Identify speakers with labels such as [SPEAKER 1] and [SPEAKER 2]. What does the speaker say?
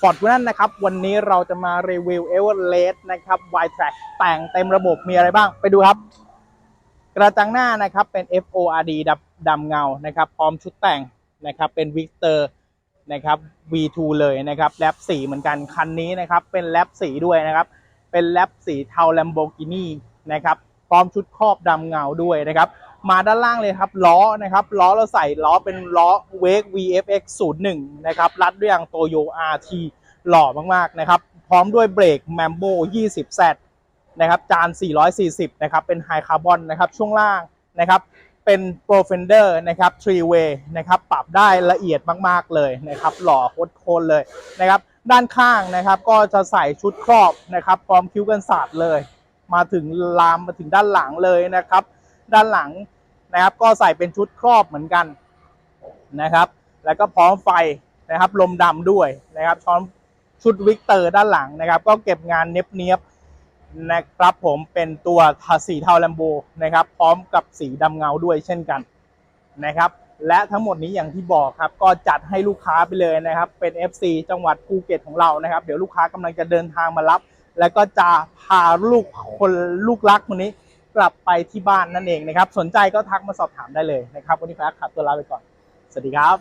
[SPEAKER 1] ฟอร์ดนั่นนะครับ วันนี้เราจะมารีวิวเอเวอเรสต์นะครับ y t r a c แต่งเต็มระบบมีอะไรบ้างไปดูครับ กระจังหน้านะครับเป็น FORD ดำดำเงานะครับ พร้อมชุดแต่งนะครับเป็นวิกเตอร์นะครับ V2 เลยนะครับแรปสีเหมือนกันคันนี้นะครับ เป็นแรปสีด้วยนะครับ เป็นแรปสีเทา Lamborghini นะครับ พร้อมชุดครอบดำเงาด้วยนะครับ มาด้านล่างเลยครับล้อนะครับล้อเราใส่ล้อเป็นล้อ Wake VFX 01นะครับรัดด้วยยางโตโย RT หล่อมากๆนะครับพร้อมด้วยเบรก Mambo 20Z นะครับจาน 440 นะครับ เป็นไฮคาร์บอนนะครับช่วงล่างนะครับเป็น Pro Fender นะครับ Three Way นะครับปรับได้ละเอียดมากๆเลยนะครับหล่อโคตรเลยนะครับด้านข้างนะครับก็จะใส่ชุดครอบนะครับพร้อมคิ้วกันศาสตร์เลย มาถึงลามมาถึงด้านหลังเลยนะครับ ด้านหลังนะครับ ก็ใส่เป็นชุดครอบเหมือนกันนะครับ แล้วก็พร้อมไฟนะครับ ลมดำด้วยนะครับพร้อมชุดวิกเตอร์ด้านหลังนะครับ ก็เก็บงานเนียบๆนะครับ ผมเป็นตัวสีเทาแลมโบนะครับ พร้อมกับสีดำเงาด้วยเช่นกันนะครับ และทั้งหมดนี้อย่างที่บอกครับ ก็จัดให้ลูกค้าไปเลยนะครับ เป็น FC จังหวัดภูเก็ตของเรานะครับ เดี๋ยวลูกค้ากำลังจะเดินทางมารับ แล้วก็จะพาลูกคนลูกรักคนนี้ กลับไปที่บ้านนั่นเองนะครับ สนใจก็ทักมาสอบถามได้เลยนะครับ วันนี้พนักขับตัวลาไปก่อน สวัสดีครับ